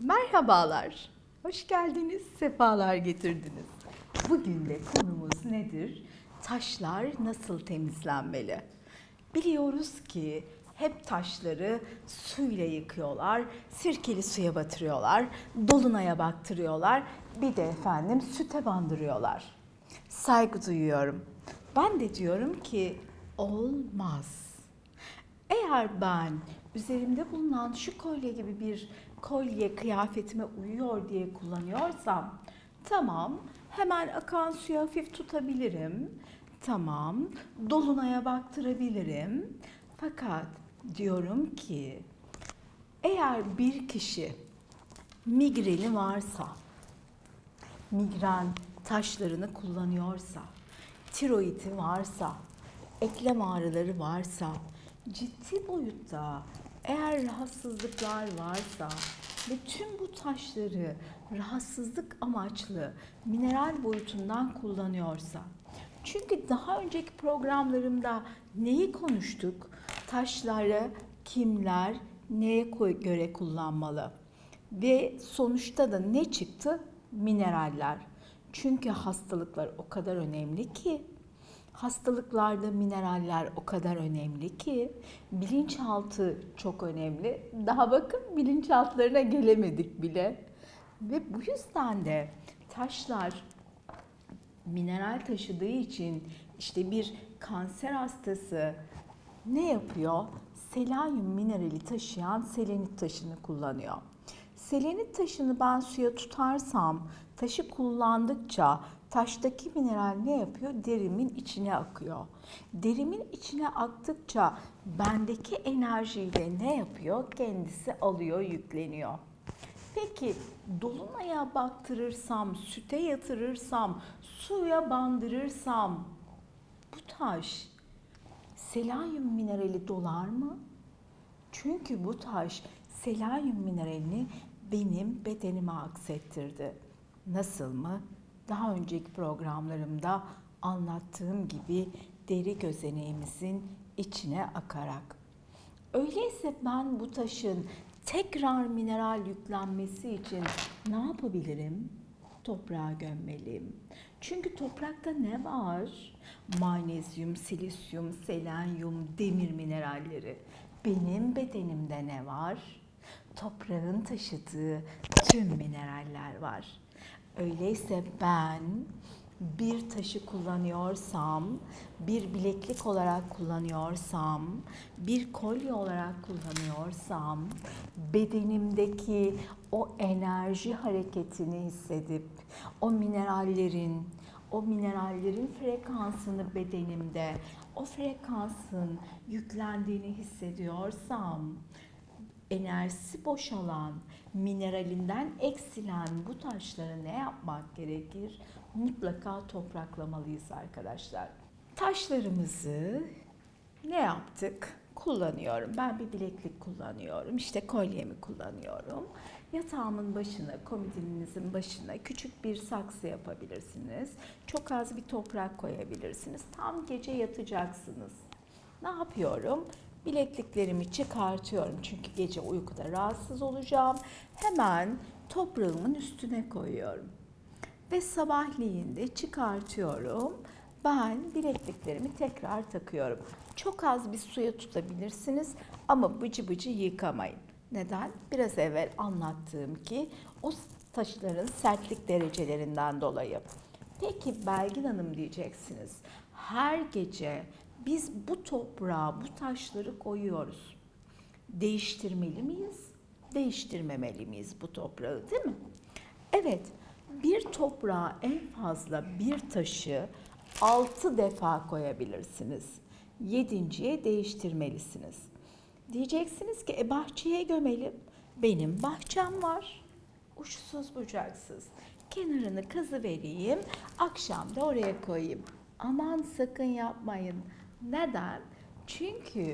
Merhabalar, hoş geldiniz, sefalar getirdiniz. Bugün de konumuz nedir? Taşlar nasıl temizlenmeli? Biliyoruz ki hep taşları suyla yıkıyorlar, sirkeli suya batırıyorlar, dolunaya baktırıyorlar, bir de efendim süte bandırıyorlar. Saygı duyuyorum. Ben de diyorum ki olmaz. Eğer ben üzerimde bulunan şu kolye gibi bir kolye kıyafetime uyuyor diye kullanıyorsam tamam hemen akan suyu hafif tutabilirim. Tamam dolunaya baktırabilirim. Fakat diyorum ki eğer bir kişi migreni varsa migren taşlarını kullanıyorsa, tiroidi varsa, eklem ağrıları varsa, ciddi boyutta eğer rahatsızlıklar varsa ve tüm bu taşları rahatsızlık amaçlı mineral boyutundan kullanıyorsa, çünkü daha önceki programlarımda neyi konuştuk? Taşları kimler neye göre kullanmalı? Ve sonuçta da ne çıktı? Mineraller. Çünkü hastalıklar o kadar önemli ki hastalıklarda mineraller o kadar önemli ki bilinçaltı çok önemli. Daha bakın bilinçaltlarına gelemedik bile. Ve bu yüzden de taşlar mineral taşıdığı için işte bir kanser hastası ne yapıyor? Selenyum minerali taşıyan selenit taşını kullanıyor. Selenit taşını ben suya tutarsam, taşı kullandıkça taştaki mineral ne yapıyor? Derimin içine akıyor. Derimin içine aktıkça bendeki enerjiyle ne yapıyor? Kendisi alıyor, yükleniyor. Peki dolunaya baktırırsam, süte yatırırsam, suya bandırırsam bu taş selenyum minerali dolar mı? Çünkü bu taş selenyum mineralini benim bedenime aksettirdi. Nasıl mı? Daha önceki programlarımda anlattığım gibi deri gözeneğimizin içine akarak. Öyleyse ben bu taşın tekrar mineral yüklenmesi için ne yapabilirim? Toprağa gömmeliyim. Çünkü toprakta ne var? Magnezyum, silisyum, selenyum, demir mineralleri. Benim bedenimde ne var? Toprağın taşıdığı tüm mineraller var. Öyleyse ben bir taşı kullanıyorsam, bir bileklik olarak kullanıyorsam, bir kolye olarak kullanıyorsam, bedenimdeki o enerji hareketini hissedip, o minerallerin, o minerallerin frekansını bedenimde, o frekansın yüklendiğini hissediyorsam, enerjisi boşalan, mineralinden eksilen bu taşları ne yapmak gerekir? Mutlaka topraklamalıyız arkadaşlar. Taşlarımızı ne yaptık? Kullanıyorum. Ben bir bileklik kullanıyorum. İşte kolyemi kullanıyorum. Yatağımın başına, komodininizin başına küçük bir saksı yapabilirsiniz. Çok az bir toprak koyabilirsiniz. Tam gece yatacaksınız. Ne yapıyorum? Bilekliklerimi çıkartıyorum çünkü gece uykuda rahatsız olacağım. Hemen toprağımın üstüne koyuyorum. Ve sabahleyin de çıkartıyorum. Ben bilekliklerimi tekrar takıyorum. Çok az bir suya tutabilirsiniz ama bıcı bıcı yıkamayın. Neden? Biraz evvel anlattığım ki o taşların sertlik derecelerinden dolayı. Peki Belgin Hanım diyeceksiniz. Her gece biz bu toprağa, bu taşları koyuyoruz. Değiştirmeli miyiz? Değiştirmemeli miyiz bu toprağı değil mi? Evet, bir toprağa en fazla bir taşı 6 defa koyabilirsiniz. Yedinciye değiştirmelisiniz. Diyeceksiniz ki e bahçeye gömelim. Benim bahçem var. Uçsuz bucaksız. Kenarını kazı vereyim. Akşam da oraya koyayım. Aman sakın yapmayın. Neden? Çünkü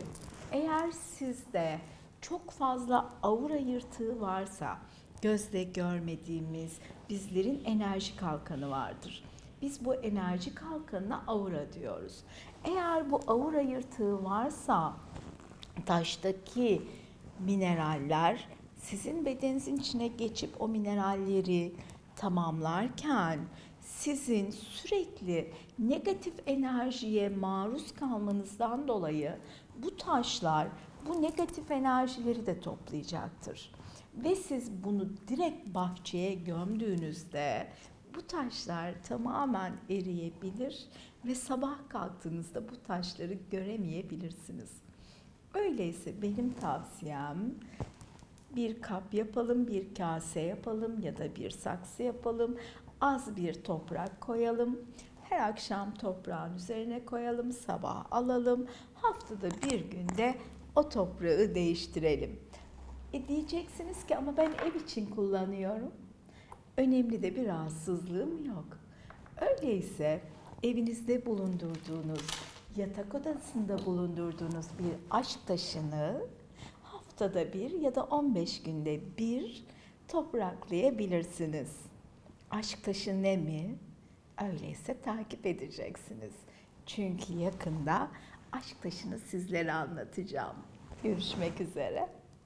eğer sizde çok fazla aura yırtığı varsa gözle görmediğimiz bizlerin enerji kalkanı vardır. Biz bu enerji kalkanına aura diyoruz. Eğer bu aura yırtığı varsa taştaki mineraller sizin bedeninizin içine geçip o mineralleri tamamlarken sizin sürekli negatif enerjiye maruz kalmanızdan dolayı bu taşlar bu negatif enerjileri de toplayacaktır. Ve siz bunu direkt bahçeye gömdüğünüzde bu taşlar tamamen eriyebilir ve sabah kalktığınızda bu taşları göremeyebilirsiniz. Öyleyse benim tavsiyem bir kap yapalım, bir kase yapalım ya da bir saksı yapalım. Az bir toprak koyalım. Her akşam toprağın üzerine koyalım, sabah alalım. Haftada bir günde o toprağı değiştirelim. E diyeceksiniz ki ama ben ev için kullanıyorum. Önemli de bir rahatsızlığım yok. Öyleyse evinizde bulundurduğunuz, yatak odasında bulundurduğunuz bir aşk taşını haftada bir ya da 15 günde bir topraklayabilirsiniz. Aşk taşı ne mi? Öyleyse takip edeceksiniz. Çünkü yakında aşk taşını sizlere anlatacağım. Görüşmek üzere.